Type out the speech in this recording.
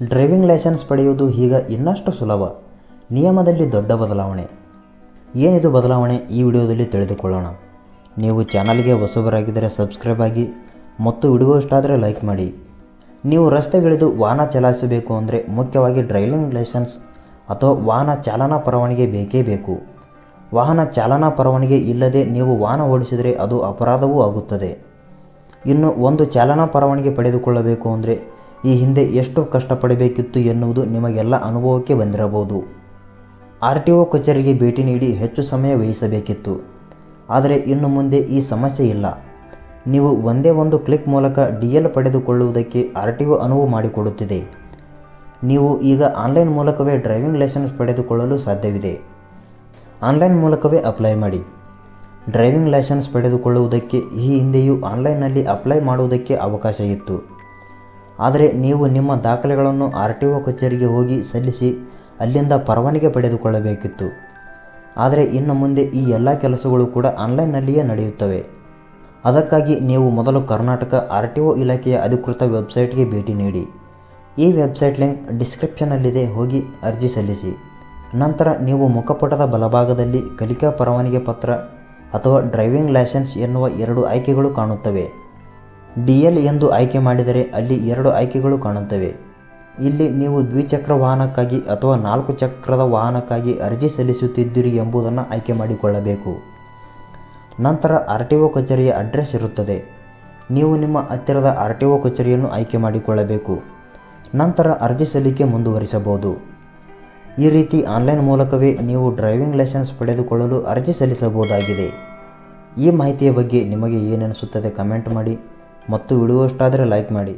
Driving licence ಪಡೆಯುವುದು ಈಗ ಇನ್ನಷ್ಟು ಸುಲಭ. ನಿಯಮದಲ್ಲಿ ದೊಡ್ಡ ಬದಲಾವಣೆ. ಏನಿದು ಬದಲಾವಣೆ ಈ ವಿಡಿಯೋದಲ್ಲಿ ತಿಳಿದುಕೊಳ್ಳೋಣ. ನೀವು ಚಾನಲ್ಗೆ ಹೊಸಬರಾಗಿದ್ದರೆ ಸಬ್ಸ್ಕ್ರೈಬ್ ಆಗಿ ಮತ್ತು ವಿಡಿಯೋ ಇಷ್ಟ ಆದರೆ ಲೈಕ್ ಮಾಡಿ. ನೀವು ರಸ್ತೆಗಿಳಿದು ವಾಹನ ಚಲಾಯಿಸಬೇಕು ಅಂದರೆ ಮುಖ್ಯವಾಗಿ ಡ್ರೈವಿಂಗ್ ಲೈಸೆನ್ಸ್ ಅಥವಾ ವಾಹನ ಚಾಲನಾ ಪರವಾನಗಿ ಬೇಕೇ ಬೇಕು. ವಾಹನ ಚಾಲನಾ ಪರವಾನಗಿ ಇಲ್ಲದೆ ನೀವು ವಾಹನ ಓಡಿಸಿದರೆ ಅದು ಅಪರಾಧವೂ ಆಗುತ್ತದೆ. ಇನ್ನು ಒಂದು ಚಾಲನಾ ಪರವಾನಗಿ ಪಡೆದುಕೊಳ್ಳಬೇಕು ಅಂದರೆ ಈ ಹಿಂದೆ ಎಷ್ಟು ಕಷ್ಟಪಡಬೇಕಿತ್ತು ಎನ್ನುವುದು ನಿಮಗೆಲ್ಲ ಅನುಭವಕ್ಕೆ ಬಂದಿರಬಹುದು. ಆರ್ ಟಿ ಒ ಕಚೇರಿಗೆ ಭೇಟಿ ನೀಡಿ ಹೆಚ್ಚು ಸಮಯ ವ್ಯಯಿಸಬೇಕಿತ್ತು. ಆದರೆ ಇನ್ನು ಮುಂದೆ ಈ ಸಮಸ್ಯೆ ಇಲ್ಲ. ನೀವು ಒಂದೇ ಒಂದು ಕ್ಲಿಕ್ ಮೂಲಕ ಡಿ ಎಲ್ ಪಡೆದುಕೊಳ್ಳುವುದಕ್ಕೆ ಆರ್ ಟಿ ಒ ಅನುವು ಮಾಡಿಕೊಡುತ್ತಿದೆ. ನೀವು ಈಗ ಆನ್ಲೈನ್ ಮೂಲಕವೇ ಡ್ರೈವಿಂಗ್ ಲೈಸೆನ್ಸ್ ಪಡೆದುಕೊಳ್ಳಲು ಸಾಧ್ಯವಿದೆ. ಆನ್ಲೈನ್ ಮೂಲಕವೇ ಅಪ್ಲೈ ಮಾಡಿ. ಡ್ರೈವಿಂಗ್ ಲೈಸೆನ್ಸ್ ಪಡೆದುಕೊಳ್ಳುವುದಕ್ಕೆ ಈ ಹಿಂದೆಯೂ ಆನ್ಲೈನ್ನಲ್ಲಿ ಅಪ್ಲೈ ಮಾಡುವುದಕ್ಕೆ ಅವಕಾಶ ಇತ್ತು. ಆದರೆ ನೀವು ನಿಮ್ಮ ದಾಖಲೆಗಳನ್ನು ಆರ್ ಟಿ ಒ ಕಚೇರಿಗೆ ಹೋಗಿ ಸಲ್ಲಿಸಿ ಅಲ್ಲಿಂದ ಪರವಾನಿಗೆ ಪಡೆದುಕೊಳ್ಳಬೇಕಿತ್ತು. ಆದರೆ ಇನ್ನು ಮುಂದೆ ಈ ಎಲ್ಲ ಕೆಲಸಗಳು ಕೂಡ ಆನ್ಲೈನ್ನಲ್ಲಿಯೇ ನಡೆಯುತ್ತವೆ. ಅದಕ್ಕಾಗಿ ನೀವು ಮೊದಲು ಕರ್ನಾಟಕ ಆರ್ ಟಿ ಒ ಇಲಾಖೆಯ ಅಧಿಕೃತ ವೆಬ್ಸೈಟ್ಗೆ ಭೇಟಿ ನೀಡಿ. ಈ ವೆಬ್ಸೈಟ್ ಲಿಂಕ್ ಡಿಸ್ಕ್ರಿಪ್ಷನ್ನಲ್ಲಿದೆ, ಹೋಗಿ ಅರ್ಜಿ ಸಲ್ಲಿಸಿ. ನಂತರ ನೀವು ಮುಖಪುಟದ ಬಲಭಾಗದಲ್ಲಿ ಕಲಿಕಾ ಪರವಾನಿಗೆ ಪತ್ರ ಅಥವಾ ಡ್ರೈವಿಂಗ್ ಲೈಸೆನ್ಸ್ ಎನ್ನುವ ಎರಡು ಆಯ್ಕೆಗಳು ಕಾಣುತ್ತವೆ. ಡಿ ಎಲ್ ಎಂದು ಆಯ್ಕೆ ಮಾಡಿದರೆ ಅಲ್ಲಿ ಎರಡು ಆಯ್ಕೆಗಳು ಕಾಣುತ್ತವೆ. ಇಲ್ಲಿ ನೀವು ದ್ವಿಚಕ್ರ ವಾಹನಕ್ಕಾಗಿ ಅಥವಾ ನಾಲ್ಕು ಚಕ್ರದ ವಾಹನಕ್ಕಾಗಿ ಅರ್ಜಿ ಸಲ್ಲಿಸುತ್ತಿದ್ದೀರಿ ಎಂಬುದನ್ನು ಆಯ್ಕೆ ಮಾಡಿಕೊಳ್ಳಬೇಕು. ನಂತರ ಆರ್ ಟಿ ಒ ಕಚೇರಿಯ ಅಡ್ರೆಸ್ ಇರುತ್ತದೆ. ನೀವು ನಿಮ್ಮ ಹತ್ತಿರದ ಆರ್ ಟಿ ಒ ಕಚೇರಿಯನ್ನು ಆಯ್ಕೆ ಮಾಡಿಕೊಳ್ಳಬೇಕು. ನಂತರ ಅರ್ಜಿ ಸಲ್ಲಿಕೆ ಮುಂದುವರಿಸಬಹುದು. ಈ ರೀತಿ ಆನ್ಲೈನ್ ಮೂಲಕವೇ ನೀವು ಡ್ರೈವಿಂಗ್ ಲೈಸೆನ್ಸ್ ಪಡೆದುಕೊಳ್ಳಲು ಅರ್ಜಿ ಸಲ್ಲಿಸಬಹುದಾಗಿದೆ. ಈ ಮಾಹಿತಿಯ ಬಗ್ಗೆ ನಿಮಗೆ ಏನನಿಸುತ್ತದೆ ಕಮೆಂಟ್ ಮಾಡಿ. ಮತ್ತು ಆದರೆ ಲೈಕ್ ಮಾಡಿ.